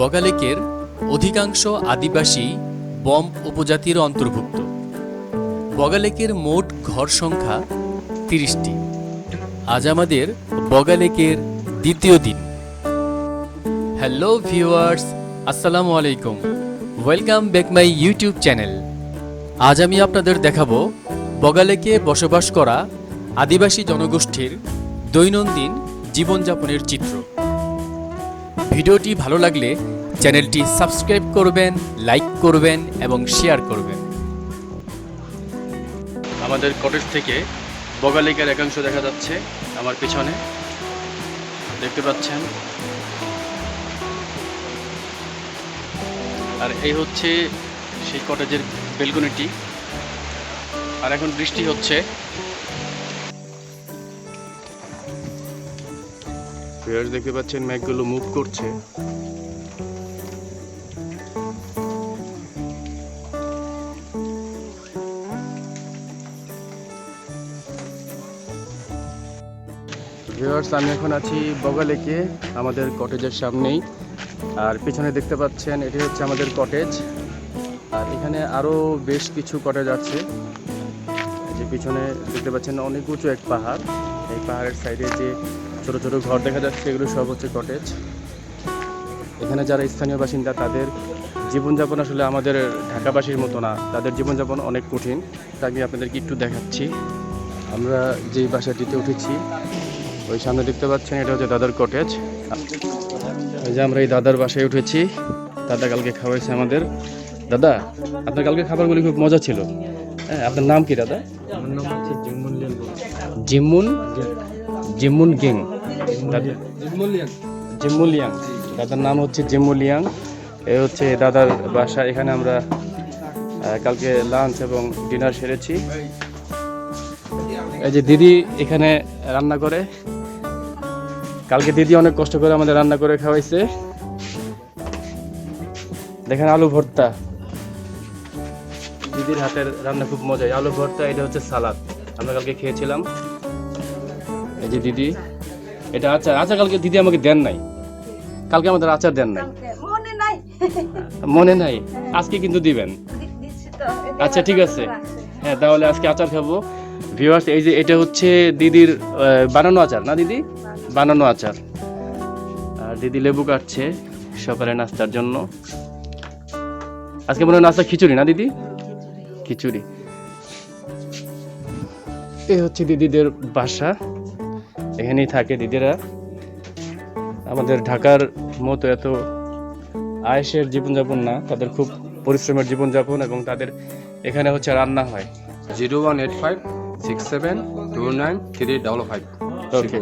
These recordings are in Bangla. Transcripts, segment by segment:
বগালেকের অধিকাংশ আদিবাসী বম উপজাতির অন্তর্ভুক্ত। বগালেকের মোট ঘর সংখ্যা তিরিশটি। আজ আমাদের বগালেকের দ্বিতীয় দিন। হ্যালো ভিউয়ার্স, আসসালামু আলাইকুম। Welcome back my YouTube channel. আজ আমি আপনাদের দেখাবো বগালেকে বসবাস করা আদিবাসী জনগোষ্ঠীর দৈনন্দিন জীবনযাপনের চিত্র। ভিডিওটি ভালো লাগলে চ্যানেলটি সাবস্ক্রাইব করবেন, লাইক করবেন এবং শেয়ার করবেন। আমাদের কটেজ থেকে বগালিকার একাংশ দেখা যাচ্ছে আমার পিছনে। দেখতে পাচ্ছেন? আর এই হচ্ছে সেই কটেজের বেলকনিটি আর এখন বৃষ্টি হচ্ছে। দেখতে পাচ্ছেন মেঘগুলো মুভ করছে। আমি এখন আছি বগালেকে, আমাদের কটেজের সামনেই। আর পিছনে দেখতে পাচ্ছেন, এটি হচ্ছে আমাদের কটেজ আর এখানে আরও বেশ কিছু কটেজ আছে। যে পিছনে দেখতে পাচ্ছেন, অনেক উঁচু এক পাহাড়। এই পাহাড়ের সাইডে যে ছোট ছোট ঘর দেখা যাচ্ছে এগুলো সব হচ্ছে কটেজ এখানে যারা স্থানীয় বাসিন্দা তাদের জীবনযাপন আসলে আমাদের ঢাকাবাসীর মতো না। তাদের জীবনযাপন অনেক কঠিন। তা আমি আপনাদেরকে একটু দেখাচ্ছি। আমরা যেই বাসাটিতে উঠেছি ওই সামনে দেখতে পাচ্ছেন এটা হচ্ছে দাদার কটেজ এই যে আমরা এই দাদার বাসায় উঠেছি। দাদা কালকে খাওয়াইছে আমাদের। দাদা আপনার কালকে খাবারগুলি খুব মজা ছিল। হ্যাঁ আপনার নাম কি দাদা? আমার নাম হচ্ছে জিমুন জিমুন জিমুন গেং। জিমুলিয়াং দাদার নাম হচ্ছে জিমুলিয়াং এ হচ্ছে দাদার বাসা। এখানে আমরা কালকে লাঞ্চ এবং ডিনার সেরেছি। এই যে দিদি এখানে রান্না করে। কালকে দিদি অনেক কষ্ট করে আমাদের রান্না করে খাওয়াইছে। দেখেন আলু ভর্তা। দিদির হাতের রান্না খুব মজা আলু ভর্তা এটা হচ্ছে সালাদ। আমরা কালকে খেয়েছিলাম। এই যে দিদি। এটা আচার। আচার কালকে দিদি আমাকে দেন নাই। কালকে আমাদের আচার দেন নাই। মনে নাই। আজকে কিন্তু দিবেন। আচ্ছা ঠিক আছে। হ্যাঁ তাহলে আজকে আচার খাব। ভিউয়ার্স এই যে এটা হচ্ছে দিদির বানানো আচার না দিদি? বানানো। আচার। আর দিদি লেবু কাটছে সকালে নাস্তার জন্য। আজকে মনে হয় নাস্তা খিচুড়ি না দিদি? খিচুড়ি। এই হচ্ছে দিদিদের বাসা। এখানেই থাকে দিদিরা। আমাদের ঢাকার মতো এত আয়েসের জীবনযাপন না তাদের খুব পরিশ্রমের জীবনযাপন এবং তাদের এখানে হচ্ছে রান্না হয়। Zero one eight five six seven two nine three double five. Okay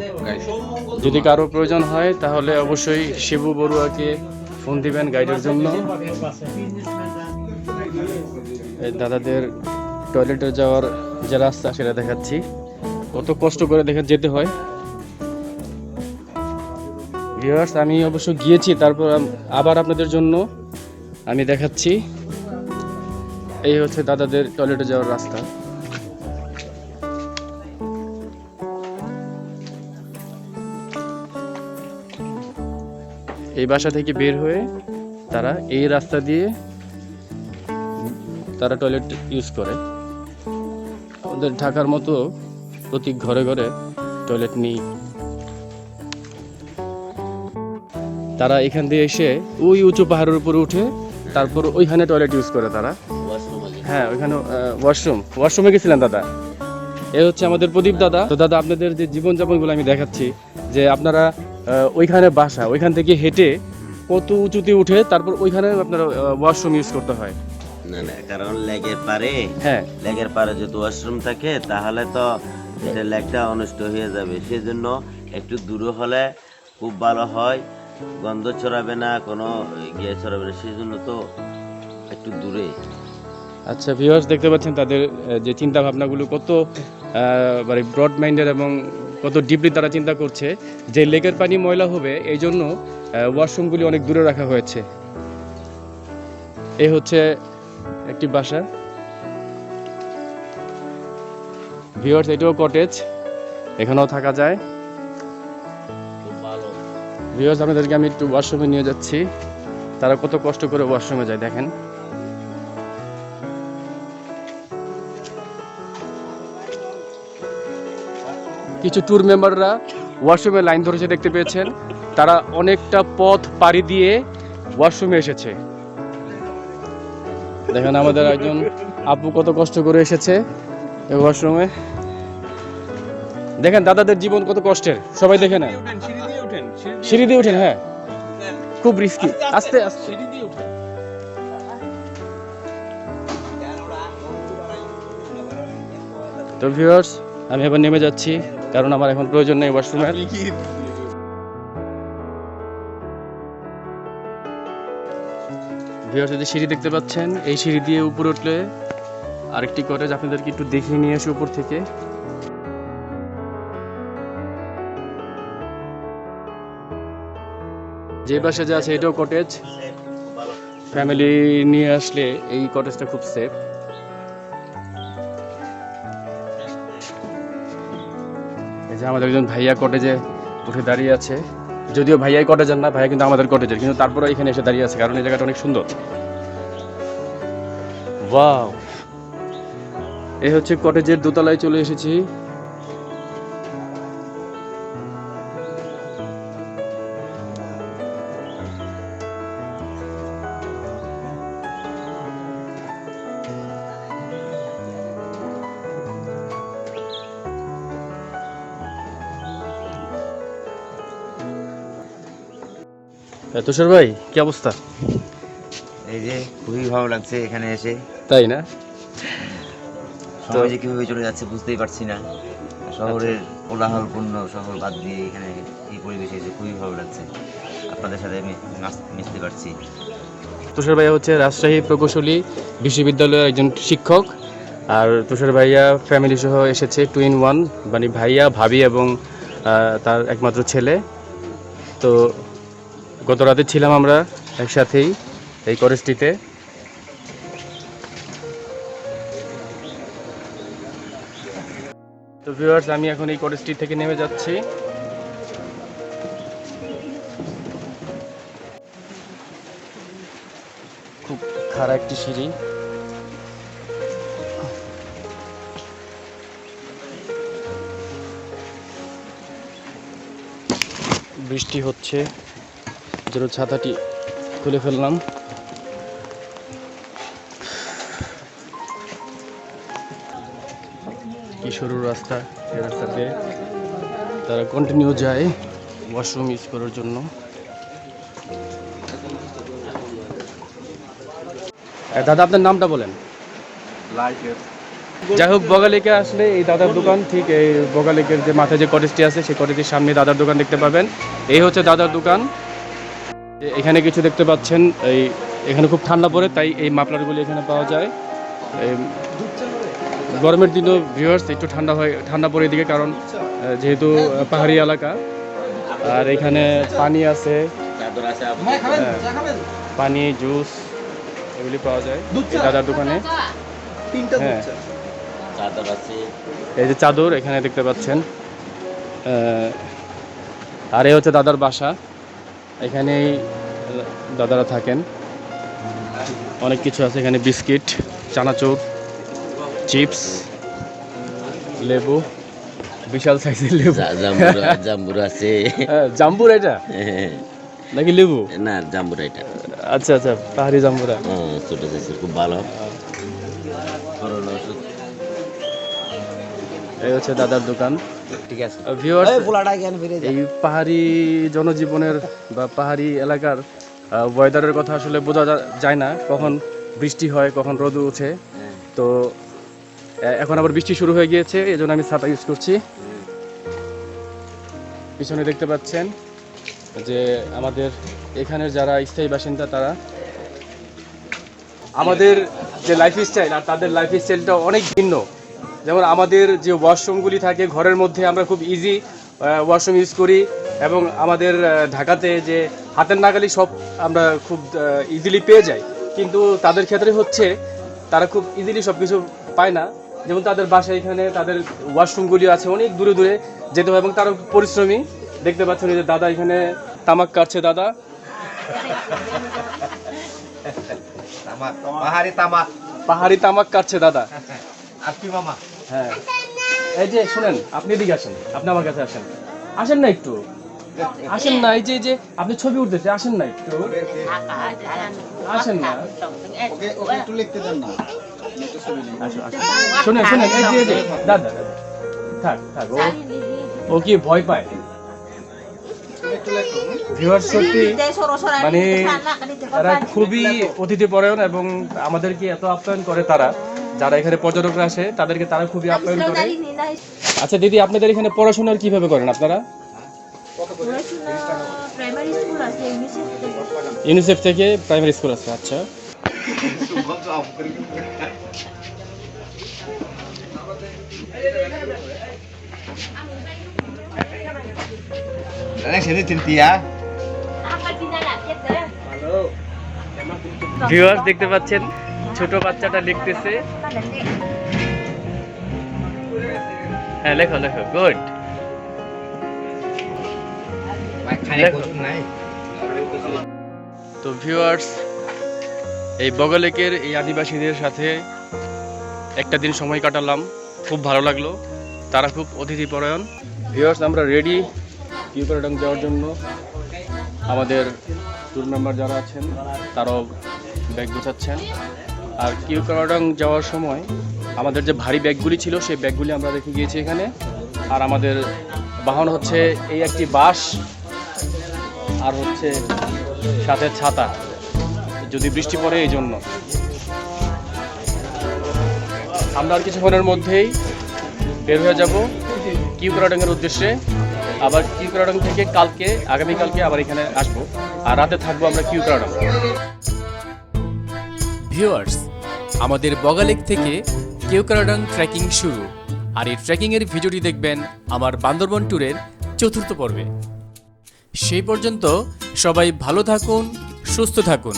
যদি কারও প্রয়োজন হয় তাহলে অবশ্যই শিবু বড়ুয়াকে ফোন দিবেন গাইডের জন্য। এই দাদাদের টয়লেটে যাওয়ার যে রাস্তা সেটা দেখাচ্ছি। কত কষ্ট করে দেখে যেতে হয়। ভিউয়ার্স আমি অবশ্য গিয়েছি, তারপর আবার আপনাদের জন্য আমি দেখাচ্ছি। এই হচ্ছে দাদাদের টয়লেটে যাওয়ার রাস্তা। এই বাসা থেকে বের হয়ে তারা এই রাস্তা দিয়ে তারা টয়লেট ইউজ করে। ওদের ঢাকার মতো প্রতি ঘরে ঘরে টয়লেট নেই। তারা এখান দিয়ে এসে ওই উঁচু পাহাড়ের উপরে উঠে তারপর ওইখানে টয়লেট ইউজ করে তারা। হ্যাঁ ওইখানে ওয়াশরুম ওয়াশরুমে গেছিলেন দাদা। এ হচ্ছে আমাদের প্রদীপ দাদা। তো দাদা আপনাদের যে জীবনযাপনগুলো আমি দেখাচ্ছি যে আপনারা ওইখানে বাসা ওইখান থেকে হেঁটে কত উঁচুতে উঠে তারপর ওইখানে আপনারা ওয়াশরুম ইউজ করতে হয়। না না কারণ লেগের পারে হ্যাঁ। লেগের পারে যদি ওয়াশরুম থাকে তাহলে তো এটা লেগটা অনষ্ট হয়ে যাবে। সেজন্য একটু দূরে হলে খুব ভালো হয়। গন্ধ ছড়াবে না, কোনো ইয়ে ছড়াবে না। সেজন্য তো একটু দূরে। আচ্ছা ভিউয়ার্স দেখতে পাচ্ছেন তাদের যে চিন্তা ভাবনাগুলো কত মানে ব্রড মাইন্ডের এবং কত ডিপলি তারা চিন্তা করছে যে লেকের পানি ময়লা হবে, এই জন্য ওয়াশরুমগুলি অনেক দূরে রাখা হয়েছে। এই হচ্ছে একটি বাসা। ভিউয়ার্স এটাও কটেজ এখানেও থাকা যায়। ভিউয়ার্স আপনাদেরকে আমি একটু ওয়াশরুমে নিয়ে যাচ্ছি। তারা কত কষ্ট করে ওয়াশরুমে যায়, দেখেন। কিছু ট্যুর মেম্বাররা ওয়াশরুমে লাইন ধরেছে, দেখতে পেয়েছেন। তারা অনেকটা পথ পাড়ি দিয়ে ওয়াশরুমে এসেছে। দেখেন আমাদের একজন আপু কত কষ্ট করে এসেছে ওয়াশরুমে দেখেন, দাদাদের জীবন কত কষ্টের, সবাই দেখে না সিঁড়ি দিয়ে উঠেন হ্যাঁ। খুব রিস্কি আস্তে আস্তে। তো ভিউয়ার্স আমি এবার নেমে যাচ্ছি কারণ আমার এখন প্রয়োজন নেই ওয়াশরুমের ভিউয়ার্স যদি সিঁড়ি দেখতে পাচ্ছেন এই সিঁড়ি দিয়ে উপরে উঠলে আরেকটি কটেজ আপনাদেরকে একটু দেখিয়ে নিয়ে আসি উপর থেকে। যে পাশে যে আছে এটাও কটেজ ফ্যামিলি নিয়ে আসলে এই কটেজটা খুব সেফ এই যে আমাদের একজন ভাইয়া কটেজে উঠে দাঁড়িয়ে আছে। যদিও ভাইয়াই কটেজের না, ভাইয়া কিন্তু আমাদের কটেজের কিন্তু তারপরে এখানে এসে দাঁড়িয়ে আছে, কারণ এই জায়গাটা অনেক সুন্দর। ওয়াও এই হচ্ছে কটেজের দোতলায় চলে এসেছি। তুষার ভাই কি অবস্থা? এই যে খুবই ভালো লাগছে এখানে এসে। তাই না? সময় যে কীভাবে চলে যাচ্ছে বুঝতেই পারছি না। শহরের কোলাহলপূর্ণ শহর বাদ দিয়ে এখানে এই পরিবেশে এসে খুবই ভালো লাগছে। আপনাদের সাথে আমি মিশতে পারছি। তুষার ভাইয়া হচ্ছে রাজশাহী প্রকৌশলী বিশ্ববিদ্যালয়ের একজন শিক্ষক। আর তুষার ভাইয়া ফ্যামিলি সহ এসেছে টু ইন ওয়ান মানে ভাইয়া ভাবি এবং তার একমাত্র ছেলে। তো গত রাতে ছিলাম আমরা একসাথেই এই কলেজটিতে। তো ভিউয়ার্স আমি এখন এই কলেজটি থেকে নেমে যাচ্ছি। খুব খারাপ একটি সিঁড়ি। বৃষ্টি হচ্ছে। যেন ছাতাটি খুলে ফেললাম। কি সরু রাস্তা এই রাস্তাতে তারা কন্টিনিউ যায় ওয়াশরুম ইউজ করার জন্য। দাদা আপনার নামটা বলেন। যাই হোক বগালেকে আসলে এই দাদার দোকান ঠিক এই বগালেকের যে মাথায় যে কটেজটি আছে সেই কটেজের সামনে দাদার দোকান দেখতে পাবেন। এই হচ্ছে দাদার দোকান। এখানে কিছু দেখতে পাচ্ছেন এই এখানে খুব ঠান্ডা পড়ে তাই এই মাফলারগুলি এখানে পাওয়া যায়। এই গরমের দিনও ভিউয়ার্স একটু ঠান্ডা হয় ঠান্ডা পড়ে এদিকে কারণ যেহেতু পাহাড়ি এলাকা। আর এখানে পানি আছে হ্যাঁ, পানি জুস এগুলি পাওয়া যায় দাদার দোকানে। হ্যাঁ। এই যে চাদর এখানে দেখতে পাচ্ছেন আর এই হচ্ছে দাদার বাসা। এখানেই দাদারা থাকেন। অনেক কিছু আছে এখানে বিস্কিট চানাচুর চিপস লেবু বিশাল সাইজের লেবু। জাম্বুরা জাম্বুরা আছে। হ্যাঁ, জাম্বুর এটা? নাকি লেবু? না জাম্বুরা এটা। আচ্ছা আচ্ছা পাহাড়ি জাম্বুরা। ছোট সাইজের খুব ভালো। এই হচ্ছে দাদার দোকান। ঠিক আছে। ফিরে এই পাহাড়ি জনজীবনের বা পাহাড়ি এলাকার ওয়েদারের কথা আসলে বোঝা যায় না। কখন বৃষ্টি হয় কখন রোদ ওঠে। তো এখন আবার বৃষ্টি শুরু হয়ে গিয়েছে এই জন্য আমি ছাতা ইউজ করছি। পিছনে দেখতে পাচ্ছেন যে আমাদের এখানের যারা স্থায়ী বাসিন্দা তারা আমাদের যে লাইফ স্টাইল আর তাদের লাইফ স্টাইলটা অনেক ভিন্ন। যেমন আমাদের যে ওয়াশরুমগুলি থাকে ঘরের মধ্যে আমরা খুব ইজি ওয়াশরুম ইউজ করি এবং আমাদের ঢাকাতে যে হাতের নাগালি সব আমরা খুব ইজিলি পেয়ে যাই। কিন্তু তাদের ক্ষেত্রে হচ্ছে তারা খুব ইজিলি সব কিছু পায় না। যেমন তাদের বাসা এখানে তাদের ওয়াশরুমগুলি আছে অনেক দূরে দূরে যেতে হয় এবং তারা পরিশ্রমী। দেখতে পাচ্ছেন যে দাদা এখানে তামাক কাটছে দাদা। পাহাড়ি তামাক। পাহাড়ি তামাক কাটছে দাদা। কি মামা। হ্যাঁ। এই যে শুনেন আপনি এদিকে আসেন আপনি আমার কাছে আসেন। আসেন না একটু। আসেন না এই যে যে আপনি ছবি উঠতেছে আসেন না একটু। আসেন না। শুনেন শুনেন এই যে এই যে দাদা দাদা থাক থাক ও ও কি ভয় পায়? ভিউয়ার সত্যি মানে তারা খুবই অতিথি পরায়ণ এবং আমাদেরকে এত আপ্যায়ন করে তারা। যারা এখানে পর্যটকরা আসে তাদেরকে তারা খুবই আপ্যায়ন করে। আচ্ছা দিদি আপনাদের এখানে পড়াশোনার কীভাবে করেন আপনারা? প্রাইমারি স্কুল আছে ইউনিসেফ থেকে। প্রাইমারি স্কুল আছে আচ্ছা। ভিউয়ার্স দেখতে পাচ্ছেন ছোট বাচ্চাটা লিখতেছে। হ্যাঁ লেখো লেখো গুড। তো ভিউয়ার্স এই বগলেকের এই আদিবাসীদের সাথে একটা দিন সময় কাটালাম। খুব ভালো লাগল। তারা খুব অতিথি পরায়ণ ভিউয়ার্স আমরা রেডি কিউকারডং যাওয়ার জন্য। আমাদের টুর মেম্বার যারা আছেন তারাও ব্যাগ গোছাচ্ছেন। আর কিউকারডং যাওয়ার সময় আমাদের যে ভারী ব্যাগগুলি ছিল, সেই ব্যাগগুলি আমরা রেখে গিয়েছি এখানে। আর আমাদের বাহন হচ্ছে এই একটি বাস, আর হচ্ছে সাথে ছাতা, যদি বৃষ্টি পড়ে এই জন্য। আমরা আর কিছুক্ষণের মধ্যেই বের হয়ে যাব কিউকরাডাঙ্গের উদ্দেশ্যে। আবার কিউকরাডাং থেকে কালকে, আগামীকালকে আবার এখানে আসব। আর রাতে থাকব আমরা কিউকরাডাং ভিউয়ার্স আমাদের বগালেক থেকে কেওকারাডাং ট্রেকিং শুরু। আর এই ট্রেকিংয়ের ভিডিওটি দেখবেন আমার বান্দরবন ট্যুরের চতুর্থ পর্বে। সেই পর্যন্ত সবাই ভালো থাকুন, সুস্থ থাকুন।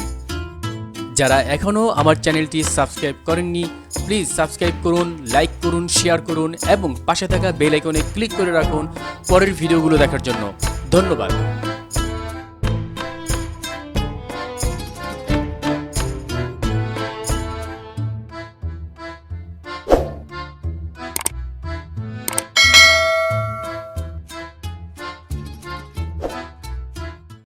যারা এখনও আমার চ্যানেলটি সাবস্ক্রাইব করেননি, প্লিজ সাবস্ক্রাইব করুন, লাইক করুন, শেয়ার করুন এবং পাশে থাকা বেল আইকনে ক্লিক করে রাখুন পরের ভিডিওগুলো দেখার জন্য। ধন্যবাদ।